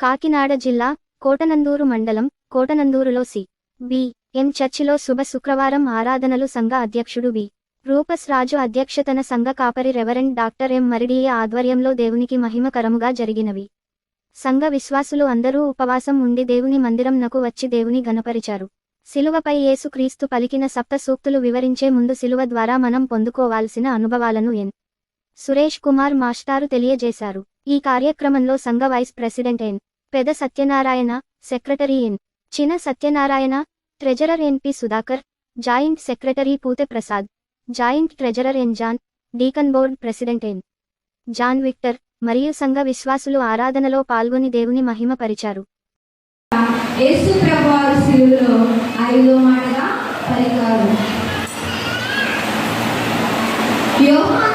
కాకినాడ జిల్లా కోటనందూరు మండలం కోటనందూరులో C. B. ఎం. చర్చిలో శుభ శుక్రవారం ఆరాధనలు సంఘ అధ్యక్షుడు బి రూపస్ రాజు అధ్యక్షతన సంఘ కాపరి రెవరెండ్ డాక్టర్ ఎం. మరిడియ ఆధ్వర్యంలో దేవునికి మహిమకరముగా జరిగినవి. సంఘ విశ్వాసులు అందరూ ఉపవాసం ఉండి దేవుని మందిరం నకు వచ్చి దేవుని గనపరిచారు శిలువపై యేసుక్రీస్తు పలికిన సప్త సూక్తులు వివరించే ముందు శిలువ ద్వారా మనం పొందుకోవాల్సిన అనుభవాలను ఎన్. సురేష్ కుమార్ మాస్టారు తెలియజేశారు. ఈ కార్యక్రమంలో సంఘ వైస్ ప్రెసిడెంట్ ఎన్. పెద సత్యనారాయణ సెక్రటరీ ఎన్. చిన Satyanarayana treasurer N P Sudhakar joint secretary Poothe Prasad joint treasurer N John deacon board president N. John Victor మరియు సంఘ విశ్వాసులు ఆరాధనలో పాల్గొని దేవుని మహిమపరిచారు పరిచారు.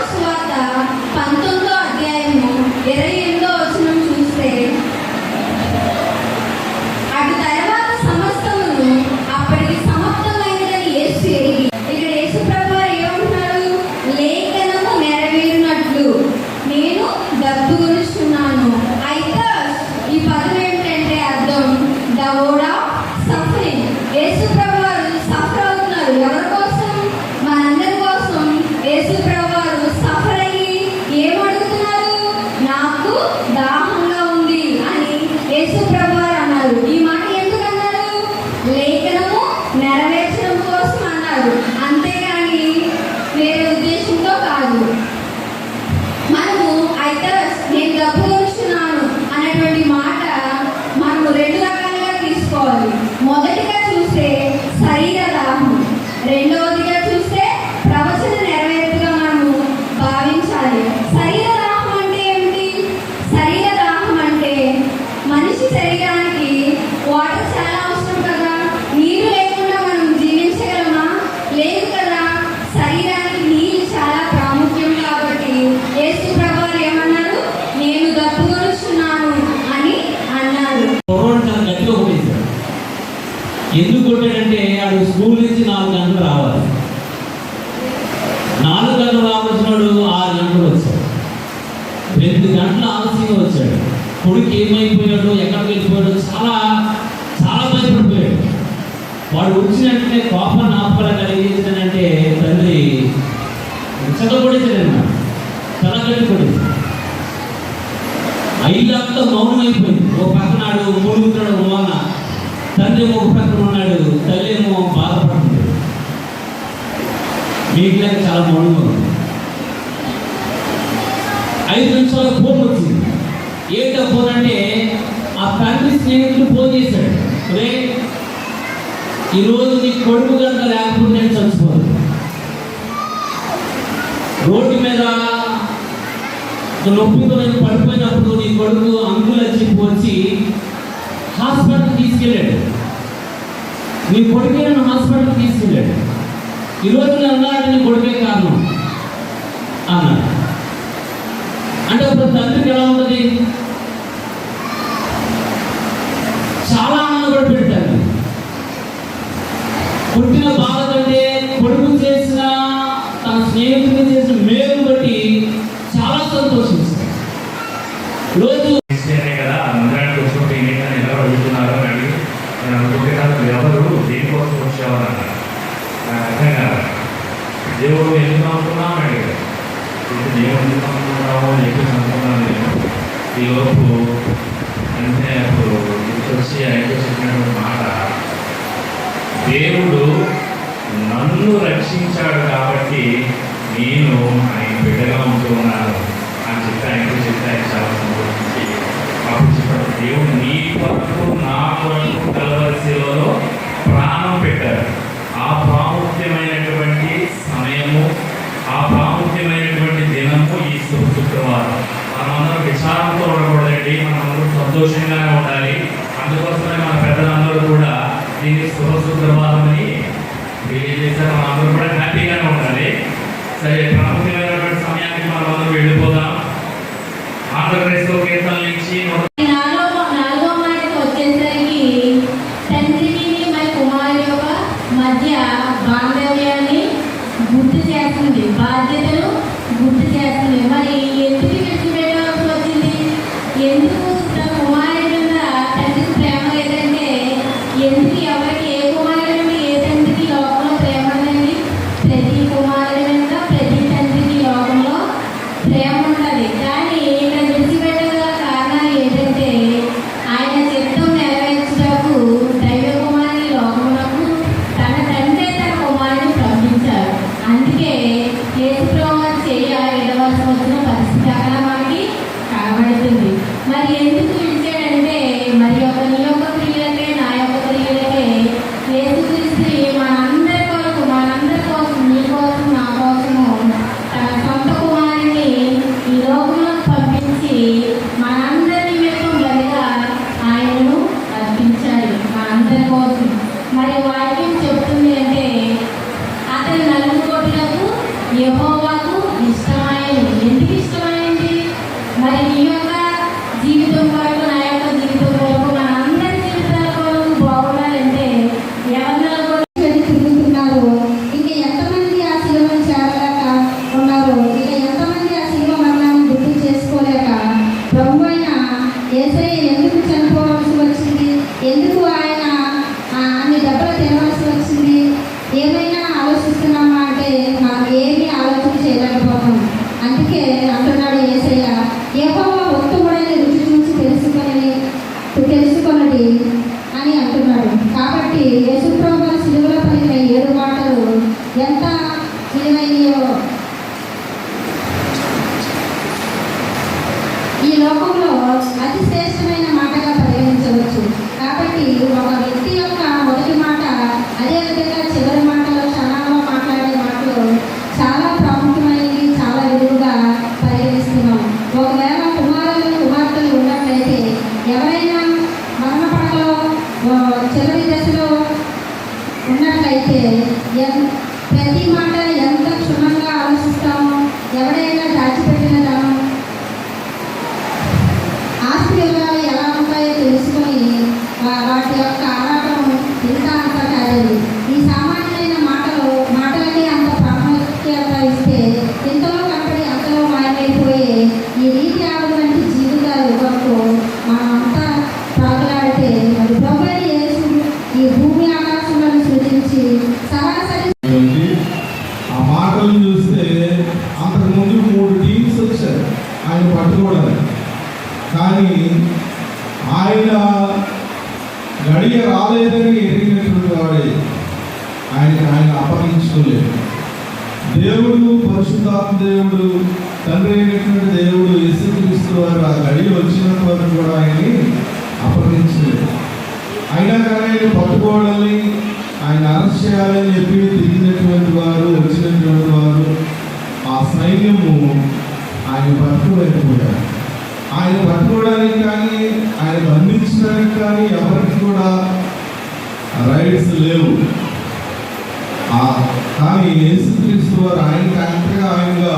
నాలుగు గంటలు రావాల్సినాడు ఆరు గంటలు వచ్చాడు. రెండు గంటలు ఆలస్యంగా వచ్చాడు. కొడుకు ఏమైపోయాడు? ఎక్కడికి వెళ్ళిపోయాడు? చాలా చాలా భయపడిపోయాడు. వాడు వచ్చినట్టే కోపం నాపల కలిగించానంటే తండ్రి చదవబడేసాడన్నమాట తలగట్టి కొడేసాడు ఐదంతా మౌనం అయిపోయింది ఓ పక్కనాడు మూడుగుతున్నాడు మూలన తండ్రి ఒక పక్కన ఉన్నాడు. చాలా మౌనంగా ఉంది. ఐదు నిమిషాల ఫోన్ వచ్చింది. ఏంటో ఫోన్ అంటే ఆ తండ్రి స్నేహితుడు ఫోన్ చేశాడు. రే ఈరోజు నీ కొడుకు కనుక లేకపోతే నేను చచ్చిపోను. రోడ్డు మీద నొప్పితో నేను పడిపోయినప్పుడు నీ కొడుకు అంకులు చెప్పి వచ్చి హాస్పిటల్ తీసుకెళ్ళాడు. నీ కొడుకు నన్ను హాస్పిటల్ తీసుకెళ్ళాడు? ఈరోజు నేను అన్నాడు నీ కొడుకే కారణం అన్నాడు అంటే అప్పుడు తండ్రికి ఎలా ఉంటుంది చాలా ఆనందపడి పెడతాడు పుట్టిన బాధ కంటే కొడుకు చేసిన తన స్నేహితుడు చేసిన మేలు బట్టి చాలా సంతోషిస్తాడు రోజు క్రిస్టియనే కదా మందిరానికి వచ్చినప్పుడు ఏంటని ఎలా అడుగుతున్నారు అని అడిగి నేను అనుకుంటే కాదు ఎవరు దేనికోసం వచ్చేవారు అన్నారు నాకు అర్థం కాదు దేవుడు ఎందుకు నమ్ముతున్నావు అని అడిగారు ఇది దేవుడు ఎందుకు నమ్ముతున్నావు అని చెప్పేసి అనుకున్నాను నేను ఈ లోపు అంటే అప్పుడు వచ్చి ఆయనతో చెప్పినటువంటి మాట దేవుడు నన్ను రక్షించాడు కాబట్టి నేను ఆయన బిడ్డగా ఉంటున్నాను అని చెప్పి ఆయనతో చెప్తే ఆయన చాలా సంతోషించి అప్పుడు చెప్పాడు దేవుడు నీ కొరకు నా కొరకు కలవరిశీలలో ప్రాణం పెట్టారు ఆ ప్రాముఖ్యమైనటువంటి సమయము ఆ ప్రాముఖ్యమైనటువంటి దినము ఈ శుభ శుక్రవారం. మనమందరం విచారంతో ఉండకూడదండి మనమందరం సంతోషంగా ప్రతి మాట ఎంత క్షుణ్ణంగా ఆలోచిస్తామో ఎవరైనా దాచిపెట్టిన ధనం ఆస్తి వివరాలు ఎలా ఉంటాయో తెలుసుకొని వాటి యొక్క ఆరాటం ఇంత అంత కాలేదు ఈ సామాన్యమైన మాటలు మాటలకి అంత ప్రాముఖ్యత ఇస్తే ఇంతలో కనపడి అంతలో మాయమైపోయే ఈ రీతి ఆవిడ అప్పగించుకోలేదు దేవుడు పరిశుద్ధాత్మ దేవుడు తండ్రి అయినటువంటి దేవుడు యేసుక్రీస్తు వారు ఆ గడియ వచ్చినంత వరకు కూడా ఆయన్ని అప్పగించలేదు అయినా కానీ ఆయన పట్టుకోవాలని ఆయన అరెస్ట్ చేయాలని చెప్పి తిరిగినటువంటి వారు వచ్చినటువంటి వారు ఆ సైన్యము ఆయన పట్టుకోలేకపోయారు. ఆయన పట్టుకోవడానికి కానీ ఆయన బంధించడానికి కానీ ఎవరికి కూడా రైట్స్ లేవు. ఆ కానీ యేసుక్రీస్తు వారు ఆయనకి అంతగా ఆయనగా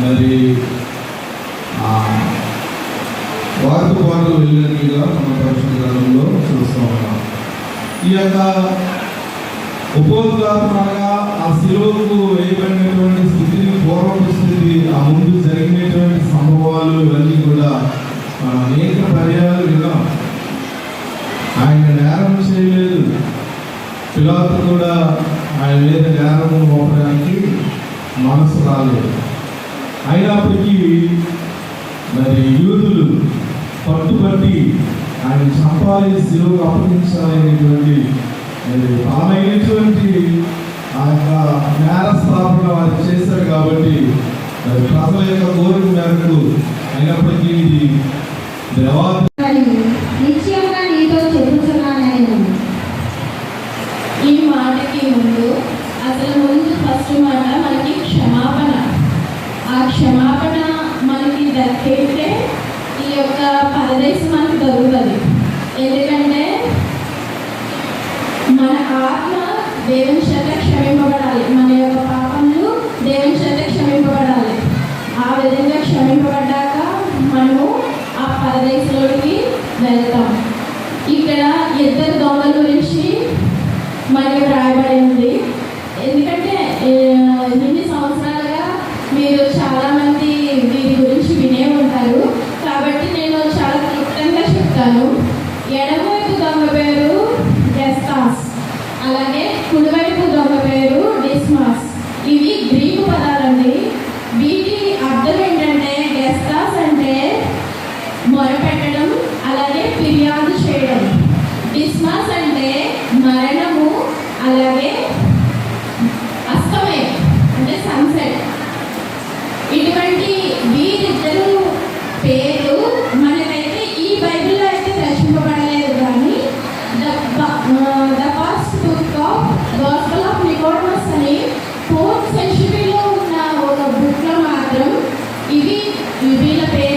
మరి ఆ వారు పాటు వెళ్ళినట్టుగా మన పరిశుద్ధ గ్రంథంలో చూస్తూ ఉన్నాం. ఈ యొక్క ఉపోద్ఘాతనగా ఆ శిలువకు వేయబడినటువంటి స్థితిని పూర్వపు స్థితి ఆ ముందు జరిగినటువంటి సంభవాలు ఇవన్నీ కూడా మనం అనేక పర్యాలు విన్నాం. ఆయన నేరం చేయలేదు. పిలాత్ కూడా ఆయన మీద నేరము మోపడానికి మనసు రాలేదు. అయినప్పటికీ మరి యూదులు పట్టుబట్టి ఆయన చంపాలి సిలువు అప్పగించాలనేటువంటి మరి బలమైనటువంటి ఆ యొక్క నేర స్థాపన వారు చేశారు కాబట్టి మరి ప్రజల యొక్క కోరిక మేరకు అయినప్పటికీ ఇది దేవా మరి నిశ్చయంగా నీతో చెబుతున్నాను నేను ఈ మాటకి ముందు అసలు ముందు ఫస్ట్ మాట మనకి క్షమాపణ ఆ క్షమాపణ మనకి దక్కితే ఈ యొక్క పరదేశం మనకి దొరుకుతుంది ఎందుకంటే మన ఆత్మ దేవుని అంటే సన్సెట్ ఇటువంటి వీరిద్దరు పేరు మనకైతే ఈ బైబిల్లో అయితే రచింపబడలేదు కానీ the first book of gospel of Nicodemus అని ఫోర్త్ సెంచురీలో ఉన్న ఒక బుక్లో మాత్రం ఇవి వీళ్ళ పేర్లు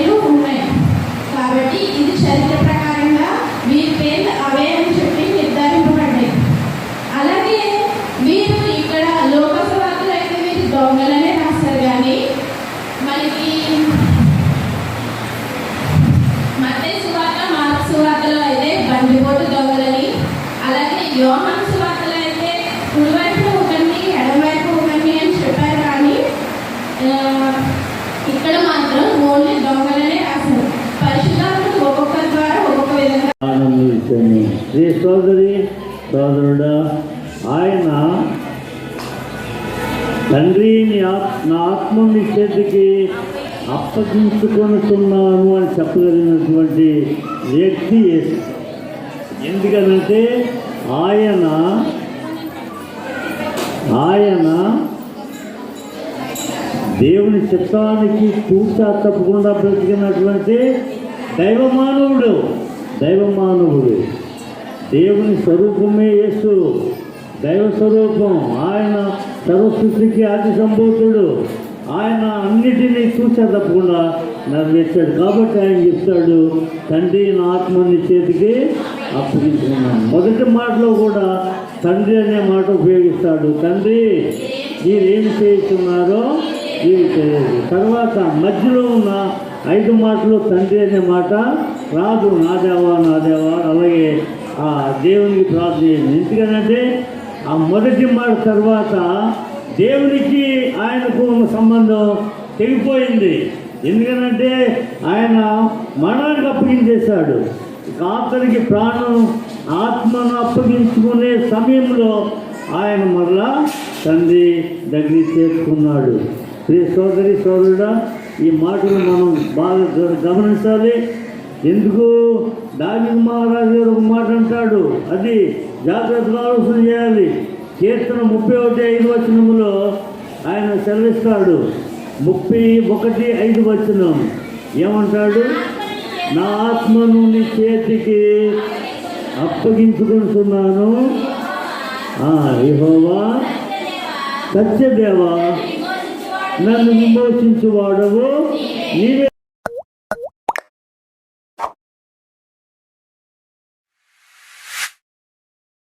సోదరి సోదరుడా ఆయన తండ్రి నా ఆత్మ నీ చేతికి అప్పగించుకొనుతున్నాను అని చెప్పగలిగినటువంటి వ్యక్తి ఎందుకనంటే ఆయన ఆయన దేవుని చిత్తానికి పూర్తి తప్పకుండా బ్రతికినటువంటి దైవమానవుడు దైవమానవుడు. దేవుని స్వరూపమే యేసు. దైవ స్వరూపం. ఆయన సర్వసృష్టికి ఆది సంభూతుడు. ఆయన అన్నిటినీ చూసే తప్పకుండా నెరవేర్చాడు కాబట్టి ఆయన చెప్తాడు తండ్రి నా ఆత్మని చేతికి అప్పగించుకున్నాను. మొదటి మాటలో కూడా తండ్రి అనే మాట ఉపయోగిస్తాడు. తండ్రి మీరేమి చేస్తున్నారో మీరు తెలియదు. తర్వాత మధ్యలో ఉన్న ఐదు మాటలు తండ్రి అనే మాట రాదు నా దేవా నా దేవా అలాగే దేవునికి ప్రార్థన చేయండి. ఎందుకనంటే ఆ మొదటి మాట తర్వాత దేవునికి ఆయనకు ఉన్న సంబంధం తెగిపోయింది. ఎందుకనంటే ఆయన మరణానికి అప్పగించేశాడు అతనికి ప్రాణం ఆత్మను అప్పగించుకునే సమయంలో ఆయన మరలా తండ్రి దగ్గరికి చేర్చుకున్నాడు ప్రియ సోదరి సోదరుడా ఈ మాటను మనం బాగా గమనించాలి. ఎందుకు? దాని మహారాజు గారు ఒక మాట అంటాడు. అది జాగ్రత్తగా ఆలోచన చేయాలి. కీర్తన ముప్పై ఒకటి ఐదు వచనములో ఆయన సెలవిస్తాడు. ముప్పై ఒకటి ఐదు వచనం. ఏమంటాడు? నా ఆత్మను నీ చేతికి అప్పగించుకుంటున్నాను ఆ, సత్యదేవా నన్ను విమోచించు వాడవు నీవే